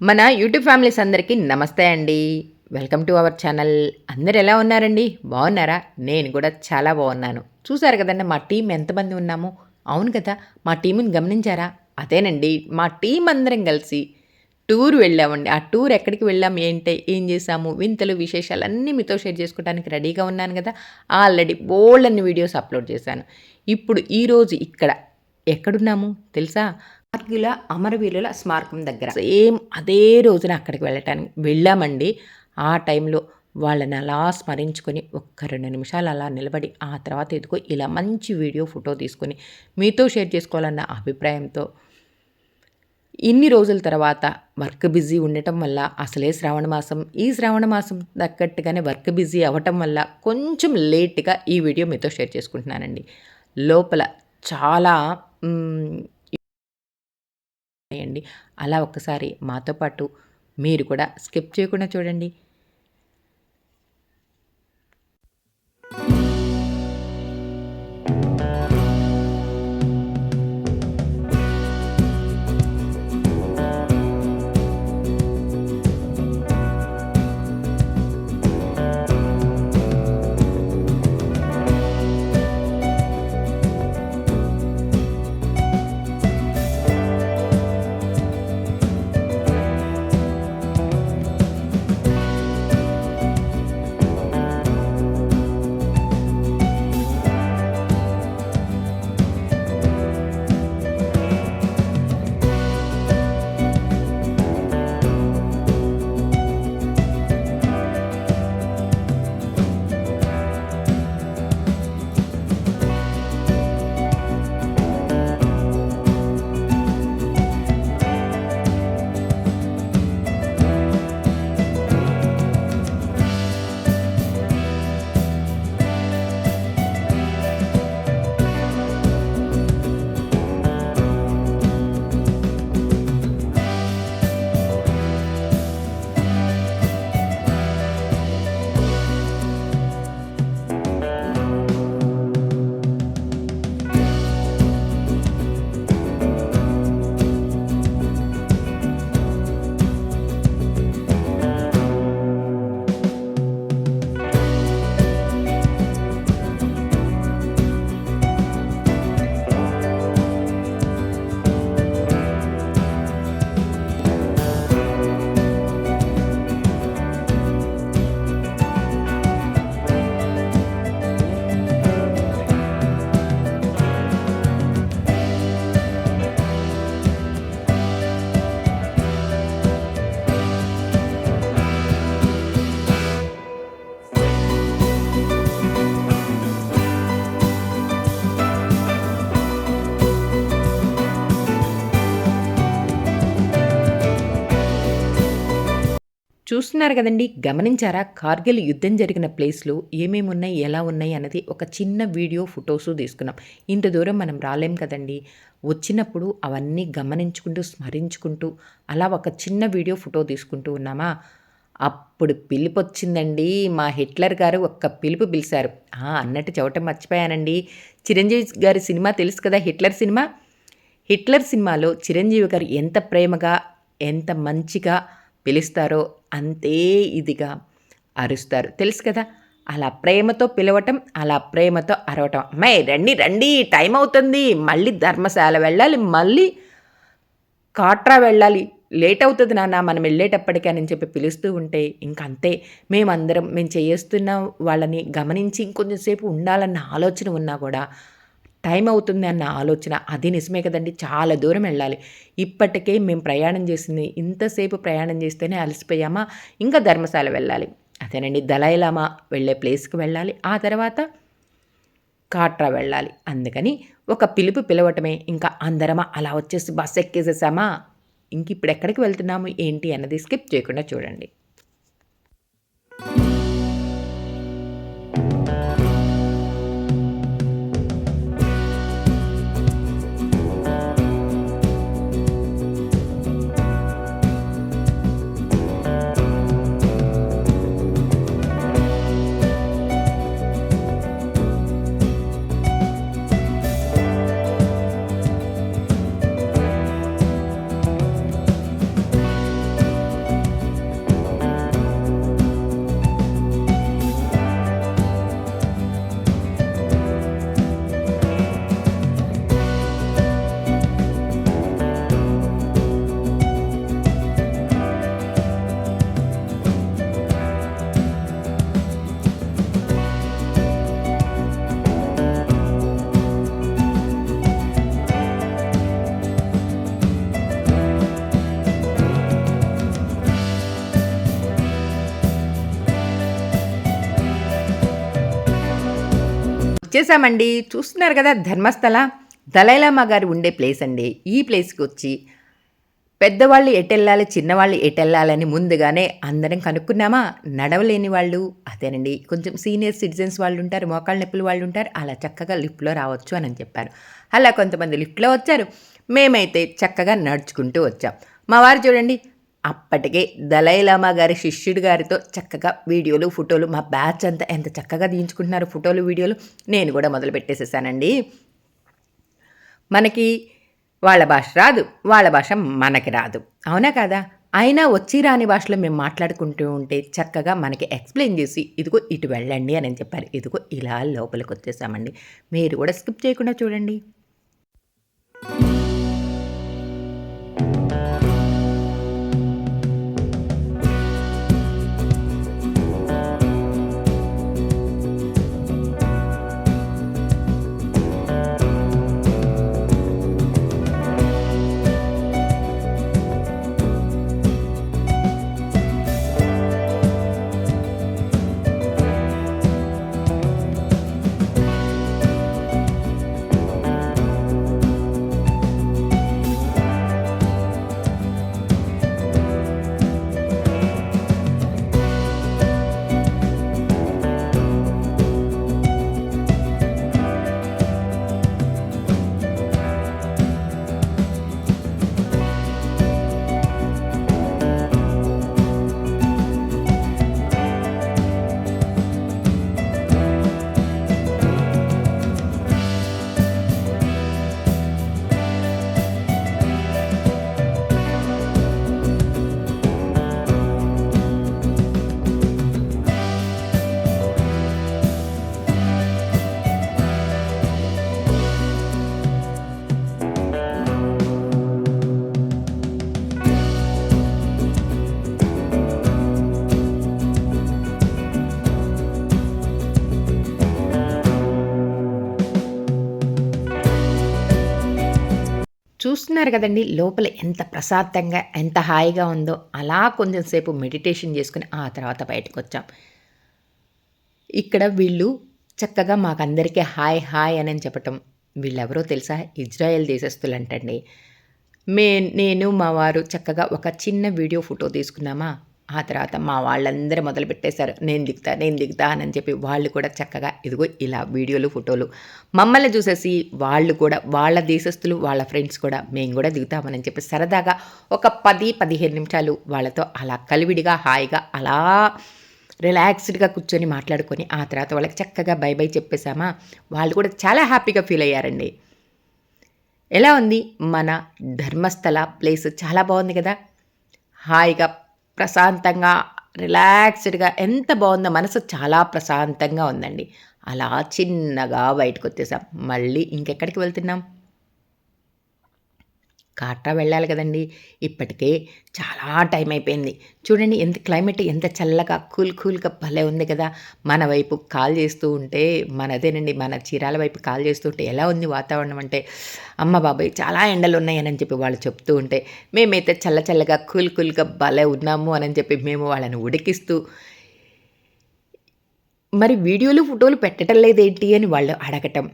మన YouTube families అందరికీ నమస్తే అండి. వెల్కమ్ టు అవర్ ఛానల్ అందరు ఎలా ఉన్నారండి? బాగున్నారా? నేను కూడా చాలా బాగున్నాను. చూసారు కదండి మా టీం ఎంతమంది ఉన్నాము? అవును కదా మా టీంని గమనించారా? అదేనండి మా టీం అందరం కలిసి టూర్ వెళ్ళామండి. ఆ టూర్ ఎక్కడికి వెళ్ళాం ఏంటి ఏం చేసాము వింతలు విశేషాలు అన్నీ మీతో షేర్ చేసుకోవడానికి రెడీగా ఉన్నాను కదా. ఆల్రెడీ బోల్డ్ అన్ని వీడియోస్ అప్లోడ్ చేశాను. ఇప్పుడు ఈరోజు ఇక్కడ ఎక్కడున్నాము? తెలుసా? మార్గుల అమరవీరుల స్మారకం దగ్గర. సేమ్ అదే రోజున అక్కడికి వెళ్ళటానికి వెళ్ళామండి. ఆ టైంలో వాళ్ళని అలా స్మరించుకొని ఒక్క రెండు నిమిషాలు అలా నిలబడి ఆ తర్వాత ఎదుకో ఇలా మంచి వీడియో ఫోటో తీసుకొని మీతో షేర్ చేసుకోవాలన్న అభిప్రాయంతో ఇన్ని రోజుల తర్వాత వర్క్ బిజీ ఉండటం వల్ల అసలే శ్రావణ మాసం ఈ శ్రావణ మాసం తగ్గట్టుగానే వర్క్ బిజీ అవ్వటం వల్ల కొంచెం లేట్గా ఈ వీడియో మీతో షేర్ చేసుకుంటున్నానండి. లోపల చాలా మ్, అలా ఒక్కసారి మాతో పాటు మీరు కూడా స్కిప్ చేయకుండా చూడండి. చూస్తున్నారు కదండి గమనించారా? కార్గిల్ యుద్ధం జరిగిన ప్లేస్లో ఏమేమి ఉన్నాయి ఎలా ఉన్నాయి అన్నది ఒక చిన్న వీడియో ఫొటోస్ తీసుకున్నాం. ఇంత దూరం మనం రాలేం కదండి. వచ్చినప్పుడు అవన్నీ గమనించుకుంటూ స్మరించుకుంటూ అలా ఒక చిన్న వీడియో ఫోటో తీసుకుంటూ ఉన్నామా? అప్పుడు పిలుపు వచ్చిందండి మా హిట్లర్ గారు ఒక్క పిలుపు పిలిచారు. ఆ, అన్నట్టు చెవటం మర్చిపోయానండి. చిరంజీవి గారి సినిమా తెలుసు కదా హిట్లర్ సినిమా? హిట్లర్ సినిమాలో చిరంజీవి గారు ఎంత ప్రేమగా ఎంత మంచిగా పిలుస్తారో అంతే ఇదిగా అరుస్తారు. తెలుసు కదా అలా ప్రేమతో పిలవటం అలా ప్రేమతో అరవటం. అమ్మాయి రండి రండి టైం అవుతుంది. మళ్ళీ ధర్మశాల వెళ్ళాలి మళ్ళీ కాట్రా వెళ్ళాలి. లేట్ అవుతుంది నాన్న మనం వెళ్ళేటప్పటికీ అని చెప్పి పిలుస్తూ ఉంటే ఇంక అంతే. మేమందరం మేము చేస్తున్న వాళ్ళని గమనించి ఇంకొంచెంసేపు ఉండాలన్న ఆలోచన ఉన్నా కూడా టైం అవుతుంది అన్న ఆలోచన అది నిజమే కదండి. చాలా దూరం వెళ్ళాలి. ఇప్పటికే మేము ప్రయాణం చేసింది ఇంతసేపు ప్రయాణం చేస్తేనే అలసిపోయామా? ఇంకా ధర్మశాల వెళ్ళాలి. అదేనండి దలైలామా వెళ్ళే ప్లేస్కి వెళ్ళాలి. ఆ తర్వాత కాట్రా వెళ్ళాలి. అందుకని ఒక పిలుపు పిలవటమే. ఇంకా అందరమా? అలా వచ్చేసి బస్ ఎక్కేసేసామా? ఇంక ఇప్పుడు ఎక్కడికి వెళ్తున్నాము? ఏంటి? అన్నది స్కిప్ చేయకుండా చూడండి. వచ్చేసామండి. చూస్తున్నారు కదా ధర్మస్థల. దలైలామా గారు ఉండే ప్లేస్ అండి. ఈ ప్లేస్కి వచ్చి పెద్దవాళ్ళు ఎటెళ్ళాలి చిన్నవాళ్ళు ఎటెళ్ళాలని ముందుగానే అందరం కనుక్కున్నామా? నడవలేని వాళ్ళు. అదేనండి. కొంచెం సీనియర్ సిటిజన్స్ వాళ్ళు ఉంటారు మోకాళ్ళ నొప్పులు వాళ్ళు ఉంటారు. అలా చక్కగా లిఫ్ట్లో రావచ్చు అని చెప్పారు. అలా కొంతమంది లిఫ్ట్లో వచ్చారు. మేమైతే చక్కగా నడుచుకుంటూ వచ్చాం. మా వారు చూడండి అప్పటికే దలైలామా గారి శిష్యుడి గారితో చక్కగా వీడియోలు ఫోటోలు మా బ్యాచ్ అంతా ఎంత చక్కగా తీయించుకుంటున్నారు ఫోటోలు వీడియోలు నేను కూడా మొదలు పెట్టేసేసానండి. మనకి వాళ్ళ భాష రాదు వాళ్ళ భాష మనకి రాదు. అవునా కదా? అయినా వచ్చి రాని భాషలో మేము మాట్లాడుకుంటూ ఉంటే చక్కగా మనకి ఎక్స్ప్లెయిన్ చేసి ఇదిగో ఇటు వెళ్ళండి అని చెప్పారు. ఇదిగో ఇలా లోపలికి వచ్చేసామండి. మీరు కూడా స్కిప్ చేయకుండా చూడండి. చూస్తున్నారు కదండి లోపల ఎంత ప్రశాంతంగా ఎంత హాయిగా ఉందో అలా కొంచెం సేపు మెడిటేషన్ చేసుకుని ఆ తర్వాత బయటకు వచ్చాం ఇక్కడ వీళ్ళు చక్కగా మాకందరికీ హాయ్ హాయ్ అని చెప్పటం వీళ్ళెవరో తెలుసా? ఇజ్రాయెల్ దేశస్తులంటండి మే నేను మా వారు చక్కగా ఒక చిన్న వీడియో ఫోటో తీసుకున్నామా? ఆ తర్వాత మా వాళ్ళందరూ మొదలు పెట్టేశారు నేను దిగుతా నేను దిగుతా అని చెప్పి వాళ్ళు కూడా చక్కగా ఇదిగో ఇలా వీడియోలు ఫోటోలు మమ్మల్ని చూసేసి వాళ్ళు కూడా వాళ్ళ దేశస్తులు వాళ్ళ ఫ్రెండ్స్ కూడా మేము కూడా దిగుతామని చెప్పి సరదాగా ఒక పది పదిహేను నిమిషాలు వాళ్ళతో అలా కలివిడిగా హాయిగా అలా రిలాక్స్డ్గా కూర్చొని మాట్లాడుకొని ఆ తర్వాత వాళ్ళకి చక్కగా బై బై చెప్పేశామా? వాళ్ళు కూడా చాలా హ్యాపీగా ఫీల్ అయ్యారండి. ఎలా ఉంది? మన ధర్మస్థల ప్లేస్ చాలా బాగుంది కదా? హాయిగా ప్రశాంతంగా రిలాక్స్డ్గా ఎంత బాగుందో మనసు చాలా ప్రశాంతంగా ఉందండి. అలా చిన్నగా బయటకు వచ్చేసాం మళ్ళీ ఇంకెక్కడికి వెళ్తున్నాం? కాట్రా వెళ్ళాలి కదండి. ఇప్పటికే చాలా టైం అయిపోయింది. చూడండి ఎంత క్లైమేట్ ఎంత చల్లగా కూల్ కూల్గా భలే ఉంది కదా. మన వైపు కాల్ చేస్తూ ఉంటే మనదేనండి మన చీరాల వైపు కాల్ చేస్తూ ఉంటే ఎలా ఉంది వాతావరణం అంటే అమ్మ బాబాయ్ చాలా ఎండలు ఉన్నాయని చెప్పి వాళ్ళు చెప్తూ ఉంటే మేమైతే చల్ల చల్లగా కూల్ కూల్గా భలే ఉన్నాము అని చెప్పి మేము వాళ్ళని ఉడికిస్తూ మరి వీడియోలు ఫోటోలు పెట్టడం లేదేంటి అని వాళ్ళు అడగటం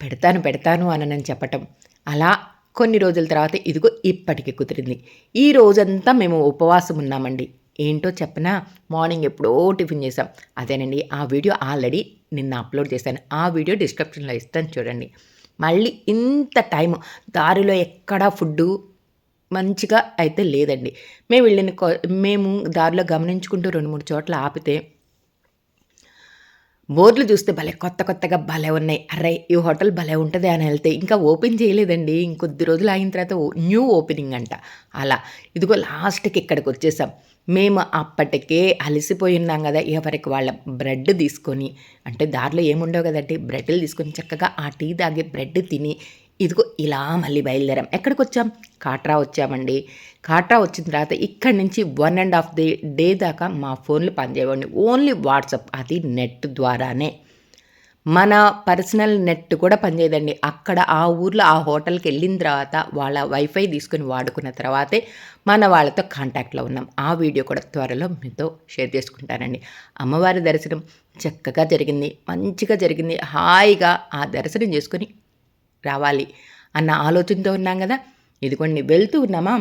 పెడతాను పెడతాను అని చెప్పటం అలా కొన్ని రోజుల తర్వాత ఇదిగో ఇప్పటికి కుదిరింది. ఈ రోజంతా మేము ఉపవాసం ఉన్నామండి. ఏంటో చెప్పనా? మార్నింగ్ ఎప్పుడో టిఫిన్ చేసాం అదేనండి ఆ వీడియో ఆల్రెడీ నిన్న అప్లోడ్ చేశాను. ఆ వీడియో డిస్క్రిప్షన్లో ఇస్తాను చూడండి. మళ్ళీ ఇంత టైం దారిలో ఎక్కడా ఫుడ్డు మంచిగా అయితే లేదండి. మేము వెళ్ళిన మేము దారిలో గమనించుకుంటూ రెండు మూడు చోట్ల ఆపితే బోర్డులు చూస్తే భలే కొత్త కొత్తగా భలే ఉన్నాయి. అరే ఈ హోటల్ భలే ఉంటుంది అని వెళ్తే ఇంకా ఓపెన్ చేయలేదండి. ఇంకొద్ది రోజులు అయిన తర్వాత న్యూ ఓపెనింగ్ అంట. అలా. ఇదిగో లాస్ట్కి ఇక్కడికి వచ్చేసాం. మేము అప్పటికే అలసిపోయి ఉన్నాం కదా ఎవరికి వాళ్ళ బ్రెడ్ తీసుకొని. అంటే దారిలో ఏముండవు కదండి. బ్రెడ్లు తీసుకొని చక్కగా ఆ టీ తాగి బ్రెడ్ తిని ఇదిగో ఇలా మళ్ళీ బయలుదేరాం. ఎక్కడికి వచ్చాం కాట్రా వచ్చామండి. కాట్రా వచ్చిన తర్వాత ఇక్కడి నుంచి one and half day day దాకా మా ఫోన్లు పనిచేయవండి. ఓన్లీ వాట్సాప్ అది నెట్ ద్వారానే. మన పర్సనల్ నెట్ కూడా పనిచేయదండి. అక్కడ ఆ ఊర్లో ఆ హోటల్కి వెళ్ళిన తర్వాత వాళ్ళ వైఫై తీసుకుని వాడుకున్న తర్వాతే మన వాళ్ళతో కాంటాక్ట్లో ఉన్నాం. ఆ వీడియో కూడా త్వరలో మీతో షేర్ చేసుకుంటానండి. అమ్మవారి దర్శనం చక్కగా జరిగింది. మంచిగా జరిగింది. హాయిగా ఆ దర్శనం చేసుకొని రావాలి అన్న ఆలోచనతో ఉన్నాం కదా. ఇదిగోండి వెళ్తూ ఉన్నామా?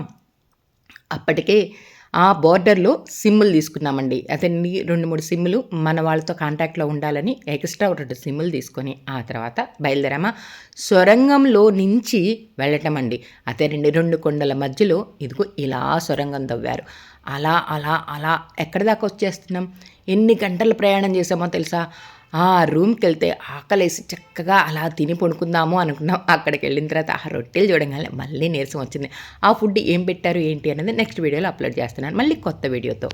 అప్పటికే ఆ బోర్డర్లో సిమ్ములు తీసుకున్నామండి. అతన్ని రెండు మూడు సిమ్ములు మన వాళ్ళతో కాంటాక్ట్లో ఉండాలని ఎక్స్ట్రా రెండు సిమ్ములు తీసుకొని ఆ తర్వాత బయలుదేరామా? సొరంగంలో నుంచి వెళ్ళటం అండి అదే రెండు రెండు కొండల మధ్యలో ఇదిగో ఇలా సొరంగం తవ్వారు. అలా అలా అలా ఎక్కడి దాకా వచ్చేస్తున్నాం? ఎన్ని గంటలు ప్రయాణం చేసామో తెలుసా? ఆ రూమ్కి వెళ్తే ఆకలేసి చక్కగా అలా తిని పడుకుందాము అనుకున్నాం. అక్కడికి వెళ్ళిన తర్వాత ఆ రొట్టెలు చూడగానే మళ్ళీ నీరసం వచ్చింది. ఆ ఫుడ్ ఏం పెట్టారు ఏంటి అనేది నెక్స్ట్ వీడియోలో అప్లోడ్ చేస్తున్నాను. మళ్ళీ కొత్త వీడియోతో.